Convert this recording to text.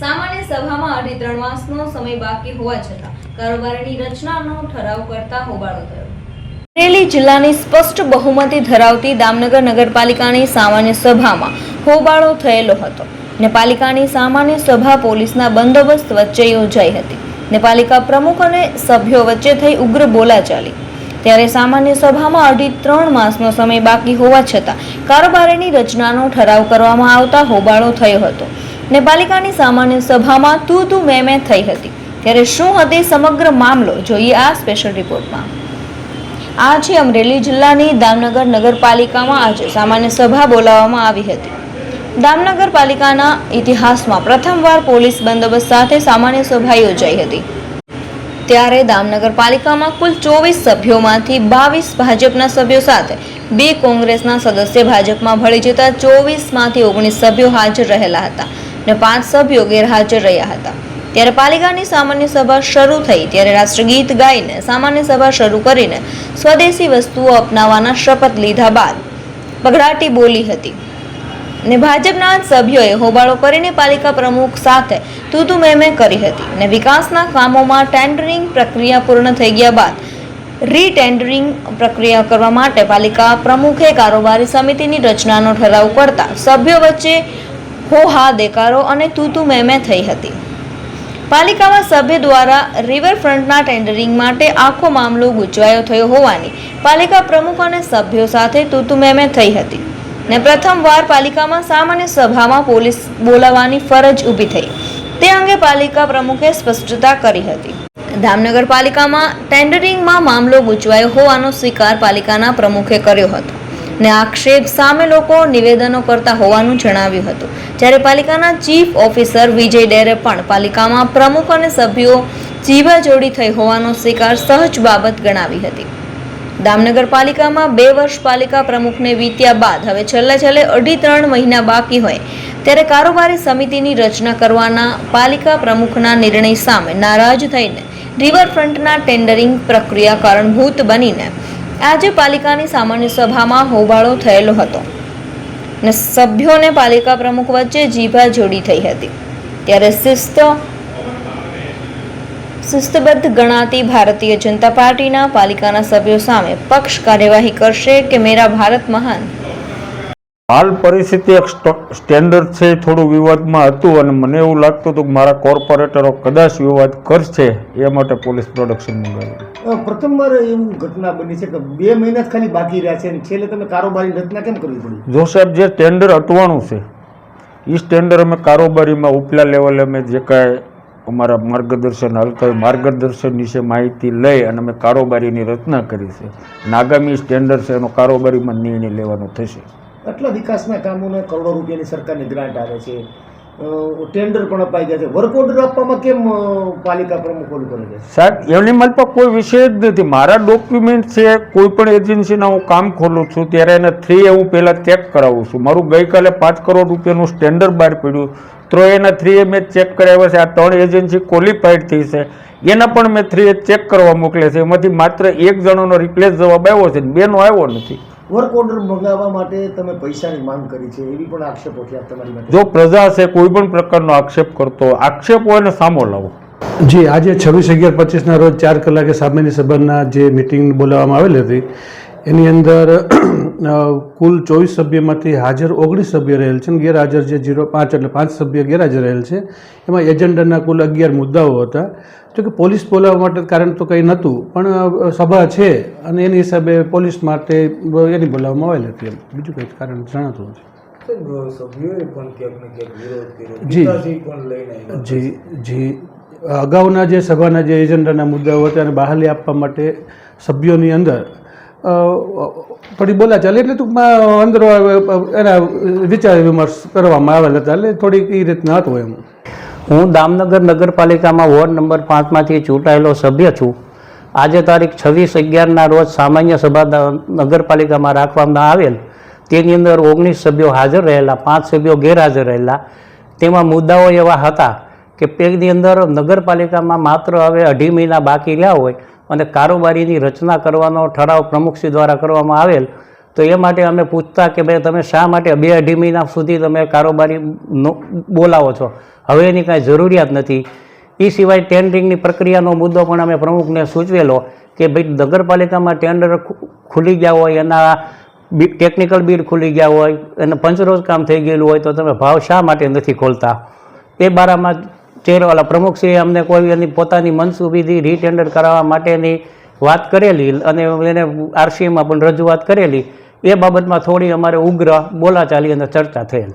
સામાન્ય સભામાં અઢી ત્રણ માસનો સમય બાકી હોવા છતાં કારોબારીની રચનાનો ઠરાવ કરતા હોબાળો થયો. અમરેલી જિલ્લાની સ્પષ્ટ બહુમતી ધરાવતી દામનગર નગરપાલિકાની સામાન્ય સભામાં હોબાળો થયેલો હતો. ને પાલિકાની સામાન્ય સભા પોલીસના બંદોબસ્ત વચ્ચે યોજાઈ હતી. ને પાલિકા પ્રમુખ અને સભ્યો વચ્ચે થઈ ઉગ્ર બોલાચાલી. ત્યારે સામાન્ય સભામાં અઢી ત્રણ માસનો સમય બાકી હોવા છતાં કારોબારીની રચનાનો ઠરાવ કરવામાં આવતા હોબાળો થયો હતો. ને પાલિકાની સામાન્ય સભામાં તું તું મેં મેં થઈ હતી. ત્યારે શું હતી સમગ્ર મામલો? જોઈએ આ સ્પેશિયલ રિપોર્ટમાં આજે અમરેલી જિલ્લાની દામનગર નગરપાલિકામાં આજે સામાન્ય સભા બોલાવવામાં આવી હતી. દામનગર પાલિકાના ઇતિહાસમાં પ્રથમવાર પોલીસ બંદોબસ્ત સાથે સામાન્ય સભા યોજાઈ હતી. ત્યારે દામનગર પાલિકામાં કુલ ચોવીસ સભ્યોમાંથી બાવીસ ભાજપના સભ્યો સાથે, બે કોંગ્રેસના સદસ્ય ભાજપમાં ભળી જતા ચોવીસમાંથી ઓગણીસ સભ્યો હાજર રહેલા હતા. અને પાંચ સભ્યો ગેરહાજર રહ્યા હતા. ત્યારે પાલિકાની સામાન્ય સભા શરૂ થઈ, ત્યારે રાષ્ટ્રગીત ગાઈને સામાન્ય સભા શરૂ કરીને સ્વદેશી વસ્તુઓ અપનાવવાના શપથ લીધા બાદ પગડાટી બોલી હતી. ને ભાજપના સભ્યોએ હોબાળો કરીને પાલિકા પ્રમુખ સાથે તૂતુ તું મેં મેં કરી હતી ને વિકાસના કામોમાં ટેન્ડરિંગ પ્રક્રિયા પૂર્ણ થઈ ગયા બાદ રીટેન્ડરિંગ પ્રક્રિયા કરવા માટે પાલિકા પ્રમુખે કારોબારી સમિતિની રચનાનો ઠરાવ કરતા સભ્યો વચ્ચે હો હા દેકારો અને તું તું મેં મેં થઈ હતી. પાલિકામાં સભ્ય દ્વારા રિવરફ્રન્ટના ટેન્ડરિંગ માટે આખો મામલો ગૂંચવાયો થયો હોવાની પાલિકા પ્રમુખ અને સભ્યો સાથે તું મેં મેં થઈ હતી. ને પ્રથમવાર પાલિકામાં સામાન્ય સભામાં પોલીસ બોલાવવાની ફરજ ઊભી થઈ. તે અંગે પાલિકા પ્રમુખે સ્પષ્ટતા કરી હતી. ધામનગર પાલિકામાં ટેન્ડરિંગમાં મામલો ગૂંચવાયો હોવાનો સ્વીકાર પાલિકાના પ્રમુખે કર્યો હતો. ને આક્ષેપ સામે લોકો નિવેદનો કરતા હોવાનું જણાવ્યું હતું. જ્યારે પાલિકાના ચીફ ઓફિસર વિજય ડેરે પણ પાલિકામાં પ્રમુખ અને સભ્યો જીવાજોડી થઈ હોવાનો સ્વીકાર સહજ બાબત ગણાવી હતી. દામનગર પાલિકામાં બે વર્ષ પાલિકા પ્રમુખને વીત્યા બાદ હવે છેલ્લે છેલ્લે અઢી ત્રણ મહિના બાકી હોય, ત્યારે કારોબારી સમિતિની રચના કરવાના પાલિકા પ્રમુખના નિર્ણય સામે નારાજ થઈને રિવરફ્રન્ટના ટેન્ડરિંગ પ્રક્રિયા કારણભૂત બનીને આજે પાલિકાની સામાન્ય સભામાં હોબાળો થયેલો હતો ને સભ્યોને પાલિકા પ્રમુખ વચ્ચે જીભા જોડી થઈ હતી. ત્યારે શિસ્ત શિસ્તબદ્ધ ગણાતી ભારતીય જનતા પાર્ટીના પાલિકાના સભ્યો સામે પક્ષ કાર્યવાહી કરશે કે મેરા ભારત મહાન? હાલ પરિસ્થિતિ એક સ્ટ- સ્ટેન્ડર્ડ છે થોડું વિવાદમાં હતું અને મને એવું લાગતું હતું કે મારા કોર્પોરેટરો કદાચ વિવાદ કરશે એ માટે પોલીસ પ્રોડક્શન મંગાવ્યું. પ્રથમવાર એવું ઘટના બની છે કે બે મહિના જ ખાલી બાકી રહ્યા છે અને છેલ્લે તમે કારોબારી રચના કેમ કરવી પડી? જો સાહેબ જે ટેન્ડર અટવાનું છે એ ટેન્ડર અમે કારોબારીમાં ઉપલા લેવલે અમે જે કાંઈ અમારા માર્ગદર્શન હાલતા માર્ગદર્શન વિશે માહિતી લઈ અને અમે કારોબારીની રચના કરી છે. અને આગામી સ્ટેન્ડર્ડ છે એનો કારોબારીમાં નિર્ણય લેવાનો થશે. આટલા વિકાસના કામોને કરોડો રૂપિયાની સરકારની ગ્રાન્ટ આવે છે. ટેન્ડર પણ અપાઈ ગયા છે. વર્ક ઓર્ડર આપવામાં કેમ પાલિકા પ્રમુખ ઓલું કરે છે? સાહેબ એમની માલ પર કોઈ વિષય જ નથી. મારા ડોક્યુમેન્ટ છે, કોઈ પણ એજન્સીના હું કામ ખોલું છું, ત્યારે એને થ્રી એ હું પહેલાં ચેક કરાવું છું. મારું ગઈકાલે પાંચ કરોડ રૂપિયાનું સ્ટેન્ડર્ડ બહાર પડ્યું. તો એના થ્રી એ મેં ચેક કરાવ્યા છે. આ ત્રણ એજન્સી ક્વોલિફાઈડ થઈ છે. એના પણ મેં થ્રી ચેક કરવા મોકલે છે. એમાંથી માત્ર એક જણોનો રિપ્લેસ જવાબ આવ્યો છે બેનો આવ્યો નથી. વર્ક ઓર્ડર મંગાવવા માટે તમે પૈસાની માંગ કરી છે એવી પણ આક્ષેપો છે તમારી માટે. જો પ્રજા છે કોઈ પણ પ્રકારનો આક્ષેપ કરતો હોય, આક્ષેપ હોય ને સામો લાવો. જી આજે છવ્વીસ અગિયાર પચીસના રોજ ચાર કલાકે સામાન્ય સભાના જે મિટિંગ બોલાવવામાં આવેલી હતી એની અંદર કુલ ચોવીસ સભ્યમાંથી હાજર ઓગણીસ સભ્ય રહેલ છે અને ગેરહાજર જે જીરો પાંચ એટલે પાંચ સભ્ય ગેરહાજર રહેલ છે. એમાં એજન્ડાના કુલ અગિયાર મુદ્દાઓ હતા. જો કે પોલીસ બોલાવવા માટે કારણ તો કંઈ નહોતું પણ સભા છે અને એની હિસાબે પોલીસ માટે એની બોલાવવામાં આવેલી હતી એમ. બીજું કંઈ કારણ જણાતું નથી. જી. જી જી. અગાઉના જે સભાના જે એજન્ડાના મુદ્દાઓ હતા એને બહાલી આપવા માટે સભ્યોની અંદર થોડી બોલાચાલી એટલે ટૂંકમાં અંદર એના વિચાર વિમર્શ કરવામાં આવેલા હતા એટલે થોડીક એ રીતના હતું એમ. હું દામનગર નગરપાલિકામાં વોર્ડ નંબર પાંચમાંથી ચૂંટાયેલો સભ્ય છું. આજે તારીખ છવ્વીસ અગિયારના રોજ સામાન્ય સભા નગરપાલિકામાં રાખવામાં આવેલ. તેની અંદર ઓગણીસ સભ્યો હાજર રહેલા, પાંચ સભ્યો ગેરહાજર રહેલા. તેમાં મુદ્દાઓ એવા હતા કે પેગની અંદર નગરપાલિકામાં માત્ર હવે અઢી મહિના બાકી રહ્યા હોય અને કારોબારીની રચના કરવાનો ઠરાવ પ્રમુખશ્રી દ્વારા કરવામાં આવેલ, તો એ માટે અમે પૂછતા કે ભાઈ તમે શા માટે બે અઢી મહિના સુધી તમે કારોબારી બોલાવો છો? હવે એની કાંઈ જરૂરિયાત નથી. એ સિવાય ટેન્ડરિંગની પ્રક્રિયાનો મુદ્દો પણ અમે પ્રમુખને સૂચવેલો કે ભાઈ નગરપાલિકામાં ટેન્ડર ખુલી ગયા હોય, એના ટેકનિકલ બિલ ખુલી ગયા હોય અને પંચરોજ કામ થઈ ગયેલું હોય, તો તમે ભાવ શા માટે નથી ખોલતા? એ બારામાં ચેર ઓલા પ્રમુખશ્રીએ અમને કોઈ એની પોતાની મનસુબીથી રીટેન્ડર કરાવવા માટેની વાત કરેલી અને એને આરસીએમાં પણ રજૂઆત કરેલી. એ બાબતમાં થોડી અમારે ઉગ્ર બોલાચાલી અને ચર્ચા થયેલ.